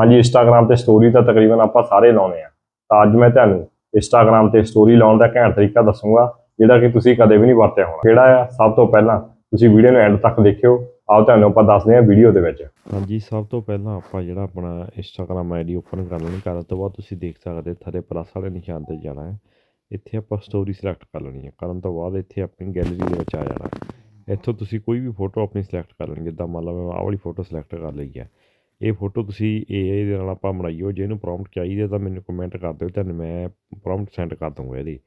ਹਾਂਜੀ ਇੰਸਟਾਗ੍ਰam ਤੇ ਸਟੋਰੀ ਤਾਂ ਤਕਰੀਬਨ ਆਪਾਂ ਸਾਰੇ ਲਾਉਂਦੇ ਆ। ਤਾਂ ਅੱਜ ਮੈਂ ਤੁਹਾਨੂੰ ਇੰਸਟਾਗ੍ਰam ਤੇ ਸਟੋਰੀ ਲਾਉਣ ਦਾ ਘੈਂਟ ਤਰੀਕਾ ਦੱਸੂਗਾ, ਜਿਹੜਾ ਕਿ ਤੁਸੀਂ ਕਦੇ ਵੀ ਨਹੀਂ ਵਰਤਿਆ ਹੋਣਾ। ਕਿਹੜਾ ਆ? ਸਭ ਤੋਂ ਪਹਿਲਾਂ ਤੁਸੀਂ ਵੀਡੀਓ ਨੂੰ ਐਂਡ ਤੱਕ ਦੇਖਿਓ। ਆਓ, ਤੁਹਾਨੂੰ ਆਪਾਂ ਦੱਸਦੇ ਹਾਂ ਵੀਡੀਓ ਦੇ ਵਿੱਚ। ਹਾਂਜੀ, ਸਭ ਤੋਂ ਪਹਿਲਾਂ ਆਪਾਂ ਜਿਹੜਾ ਆਪਣਾ ਇੰਸਟਾਗ੍ਰam ਆਈਡੀ ਓਪਨ ਕਰ ਲੈਣੀ ਕਰਨ ਤੋਂ ਬਾਅਦ ਤੁਸੀਂ ਦੇਖ ਸਕਦੇ ਥੱਲੇ ਪਲੱਸ ਵਾਲੇ ਨਿਸ਼ਾਨ ਤੇ ਜਾਣਾ ਹੈ। ਇੱਥੇ ਆਪਾਂ ਸਟੋਰੀ ਸਿਲੈਕਟ ਕਰ ਲੈਣੀ ਹੈ। ਕਰਨ ਤੋਂ ਬਾਅਦ ਇੱਥੇ ਆਪਣੀ ਗੈਲਰੀ ਦੇ ਵਿੱਚ ਆ ਜਾਣਾ ਇੱਥੋਂ ਤੁਸੀਂ ਕੋਈ ਵੀ ਫੋਟੋ ਆਪਣੀ ਸਿਲੈਕਟ ਕਰ ਲੈਣੀ ਜਿੱਦਾਂ ਮੰਨ ਲਓ ਮੈਂ ਆਹ ਵਾਲੀ ਫੋਟੋ ਸਿਲੈਕਟ ਕਰ ਲਈ ਹੈ। ਇਹ ਫੋਟੋ ਤੁਸੀਂ AI ਦੇ ਨਾਲ ਆਪਾਂ ਬਣਾਈਓ ਜੇ ਇਹਨੂੰ ਪ੍ਰੋਮਪਟ ਚਾਹੀਦਾ ਤਾਂ ਮੈਨੂੰ ਕਮੈਂਟ ਕਰ ਦਿਓ, ਤੁਹਾਨੂੰ ਮੈਂ ਪ੍ਰੋਮਪਟ ਸੈਂਡ ਕਰ ਦੂੰਗਾ ਇਹਦੀ।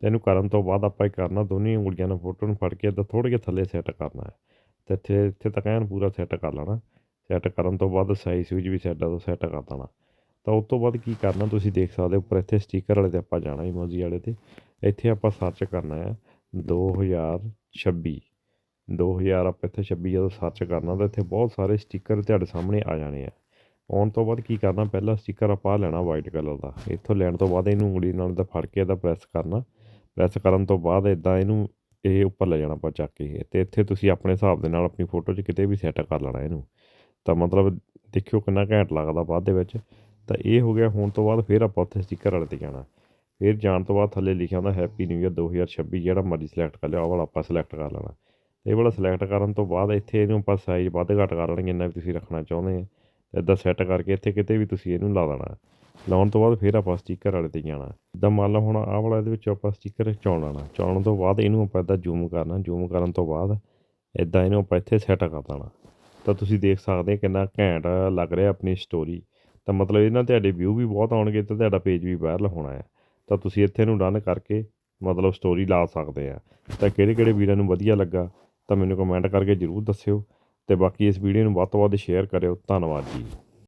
ਤੇ ਇਹਨੂੰ ਕਰਨ ਤੋਂ ਬਾਅਦ ਆਪਾਂ ਇਹ ਕਰਨਾ, ਦੋਨੇ ਉਂਗਲੀਆਂ ਨਾਲ ਫੋਟੋ ਨੂੰ ਫੜ ਕੇ ਤਾਂ ਥੋੜ੍ਹਾ ਜਿਹਾ ਥੱਲੇ ਸੈੱਟ ਕਰਨਾ ਹੈ। ਤੇ ਇੱਥੇ ਇੱਥੇ ਤੱਕ ਐਨ ਪੂਰਾ ਸੈੱਟ ਕਰ ਲੈਣਾ। ਸੈੱਟ ਕਰਨ ਤੋਂ ਬਾਅਦ ਸਾਈਜ਼ ਵਿੱਚ ਵੀ ਸੈੱਟ ਤੋਂ ਸੈੱਟ ਕਰ ਦੇਣਾ। ਤਾਂ ਉਸ ਤੋਂ ਬਾਅਦ ਕੀ ਕਰਨਾ, ਤੁਸੀਂ ਦੇਖ ਸਕਦੇ ਹੋ, ਉੱਪਰ ਇੱਥੇ ਸਟicker ਵਾਲੇ ਤੇ ਆਪਾਂ ਜਾਣਾ ਇਮੋਜੀ ਵਾਲੇ ਤੇ। ਇੱਥੇ ਆਪਾਂ ਸਰਚ ਕਰਨਾ ਹੈ 2026 2000 ਆਪਾਂ ਇੱਥੇ 26 ਜਦੋਂ ਸਰਚ ਕਰਨਾ ਤਾਂ ਇੱਥੇ ਬਹੁਤ ਸਾਰੇ ਸਟicker ਤੁਹਾਡੇ ਸਾਹਮਣੇ ਆ ਜਾਣੇ ਆ। ਆਉਣ ਤੋਂ ਬਾਅਦ ਕੀ ਕਰਨਾ, ਪਹਿਲਾ ਸਟicker ਆਪਾਂ ਲੈਣਾ ਵਾਈਟ ਕਲਰ ਦਾ। ਇੱਥੋਂ ਲੈਣ ਤੋਂ ਬਾਅਦ ਇਹਨੂੰ ਉਂਗਲੀ ਨਾਲ ਤਾਂ ਫੜ ਕੇ ਇਹਦਾ ਪ੍ਰੈਸ ਕਰਨਾ। ਪ੍ਰੈਸ ਕਰਨ ਤੋਂ ਬਾਅਦ ਇਦਾਂ ਇਹਨੂੰ ਇਹ ਉੱਪਰ ਲੈ ਜਾਣਾ ਆਪਾਂ ਚੱਕ ਕੇ। ਤੇ ਇੱਥੇ ਤੁਸੀਂ ਆਪਣੇ ਹਿਸਾਬ ਦੇ ਨਾਲ ਆਪਣੀ ਫੋਟੋ 'ਚ ਕਿਤੇ ਵੀ ਸੈੱਟ ਕਰ ਲੈਣਾ ਇਹਨੂੰ। ਤਾਂ ਮਤਲਬ ਦੇਖਿਓ ਕਿੰਨਾ ਘੈਂਟ ਲੱਗਦਾ ਬਾਅਦ ਦੇ ਵਿੱਚ। ਤਾਂ ਇਹ ਹੋ ਗਿਆ, ਹੋਣ ਤੋਂ ਬਾਅਦ ਫਿਰ ਆਪਾਂ ਉੱਥੇ ਸਟicker ਵਾਲੇ ਤੇ ਜਾਣਾ। ਫਿਰ ਜਾਣ ਤੋਂ ਬਾਅਦ ਥੱਲੇ ਲਿਖਿਆ ਹੁੰਦਾ ਹੈਪੀ ਨਿਊ ਇਅਰ 2026 ਜਿਹੜਾ ਮਰਜ਼ੀ ਸਿਲੈਕਟ ਕਰ ਲਿਆ ਉਹ ਵਾਲਾ ਆਪਾਂ ਸਿਲੈਕਟ ਕਰ ਲੈਣਾ। ਇਹ ਵਾਲਾ ਸਿਲੈਕਟ ਕਰਨ ਤੋਂ ਬਾਅਦ ਇੱਥੇ ਇਹਨੂੰ ਆਪਾਂ ਸਾਈਜ਼ ਵੱਧ ਘੱਟ ਕਰ ਲੈਣਗੇ ਇੰਨਾ ਵੀ ਤੁਸੀਂ ਰੱਖਣਾ ਚਾਹੁੰਦੇ ਆ। ਇਦਾਂ ਸੈੱਟ ਕਰਕੇ ਇੱਥੇ ਕਿਤੇ ਵੀ ਤੁਸੀਂ ਇਹਨੂੰ ਲਾ ਦੇਣਾ। ਲਾਉਣ ਤੋਂ ਬਾਅਦ ਫਿਰ ਆਪਾਂ ਸਟicker ਵਾਲੇ ਤੇ ਜਾਣਾ। ਇਦਾਂ ਮੰਨ ਲਓ ਹੁਣ ਆਹ ਵਾਲਾ ਇਹਦੇ ਵਿੱਚ ਆਪਾਂ ਸਟicker ਚੌਣ ਲੈਣਾ। ਚੌਣ ਤੋਂ ਬਾਅਦ ਇਹਨੂੰ ਆਪਾਂ ਇਦਾਂ ਜ਼ੂਮ ਕਰਨਾ। ਜ਼ੂਮ ਕਰਨ ਤੋਂ ਬਾਅਦ ਇਦਾਂ ਇਹਨੂੰ ਆਪਾਂ ਇੱਥੇ ਸੈੱਟ ਕਰ ਦੇਣਾ। ਤਾਂ ਤੁਸੀਂ ਦੇਖ ਸਕਦੇ ਕਿੰਨਾ ਘੈਂਟ ਲੱਗ ਰਿਹਾ ਆਪਣੀ ਸਟੋਰੀ ਤਾਂ ਮਤਲਬ ਇਹਨਾਂ ਤੁਹਾਡੇ ਵਿਊ ਵੀ ਬਹੁਤ ਆਉਣਗੇ ਤੇ ਤੁਹਾਡਾ ਪੇਜ ਵੀ ਵਾਇਰਲ ਹੋਣਾ ਹੈ ਤਾਂ ਤੁਸੀਂ ਇੱਥੇ ਨੂੰ ਡਨ ਕਰਕੇ ਮਤਲਬ ਸਟੋਰੀ ਲਾ ਸਕਦੇ ਆ। ਤਾਂ ਕਿਹੜੇ ਕਿਹੜੇ ਵੀਰਾਂ ਨੂੰ ਵਧੀਆ ਲੱਗਾ? ਤਾਂ ਮੈਨੂੰ ਕਮੈਂਟ ਕਰਕੇ ਜਰੂਰ ਦੱਸਿਓ ਅਤੇ ਬਾਕੀ ਇਸ ਵੀਡੀਓ ਨੂੰ ਵੱਧ ਤੋਂ ਵੱਧ ਸ਼ੇਅਰ ਕਰਿਓ। ਧੰਨਵਾਦ ਜੀ।